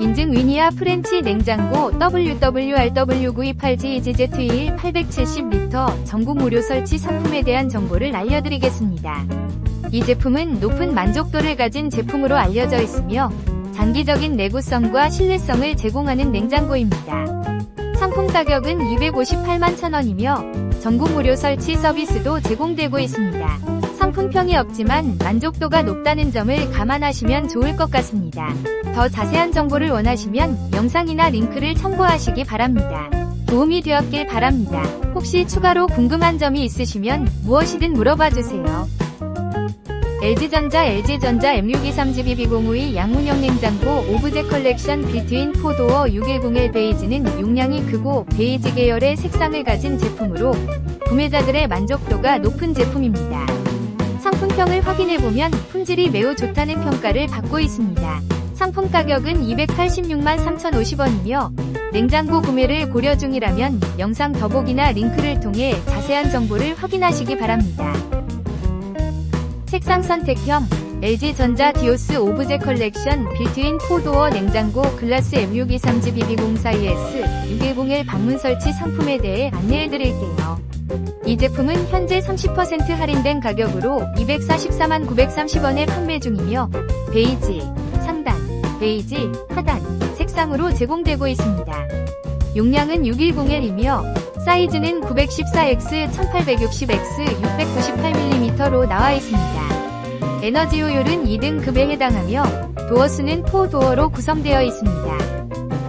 인증 위니아 프렌치 냉장고 WWRW928GEGZ1 870L 전국 무료 설치 상품에 대한 정보를 알려드리겠습니다. 이 제품은 높은 만족도를 가진 제품으로 알려져 있으며 장기적인 내구성과 신뢰성을 제공하는 냉장고입니다. 상품 가격은 258만 천원이며 전국 무료 설치 서비스도 제공되고 있습니다. 상품평이 없지만 만족도가 높다는 점을 감안하시면 좋을 것 같습니다. 더 자세한 정보를 원하시면 영상이나 링크를 참고하시기 바랍니다. 도움이 되었길 바랍니다. 혹시 추가로 궁금한 점이 있으시면 무엇이든 물어봐 주세요. LG전자 LG전자 M623GB202 양문형 냉장고 오브제 컬렉션 빌트인 포도어 610L 베이지는 용량이 크고 베이지 계열의 색상을 가진 제품으로 구매자들의 만족도가 높은 제품입니다. 상품평을 확인해보면 품질이 매우 좋다는 평가를 받고 있습니다. 상품 가격은 286만 3,050원이며 냉장고 구매를 고려 중이라면 영상 더보기나 링크를 통해 자세한 정보를 확인하시기 바랍니다. 색상 선택형 LG전자 디오스 오브제 컬렉션 빌트인 포도어 냉장고 글라스 M623GBB04ES 610L 방문 설치 상품에 대해 안내해드릴게요. 이 제품은 현재 30% 할인된 가격으로 244만 930원에 판매 중이며 베이지, 상단, 베이지, 하단, 색상으로 제공되고 있습니다. 용량은 610L이며 사이즈는 914X, 1860X, 698mm로 나와 있습니다. 에너지 효율은 2등급에 해당하며 도어수는 4도어로 구성되어 있습니다.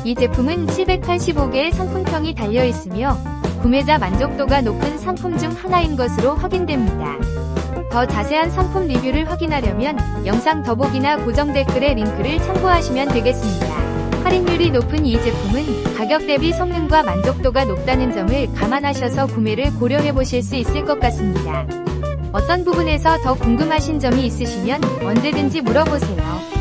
이 제품은 785개의 상품평이 달려 있으며 구매자 만족도가 높은 상품 중 하나인 것으로 확인됩니다. 더 자세한 상품 리뷰를 확인하려면 영상 더보기나 고정 댓글의 링크를 참고하시면 되겠습니다. 할인율이 높은 이 제품은 가격 대비 성능과 만족도가 높다는 점을 감안하셔서 구매를 고려해 보실 수 있을 것 같습니다. 어떤 부분에서 더 궁금하신 점이 있으시면 언제든지 물어보세요.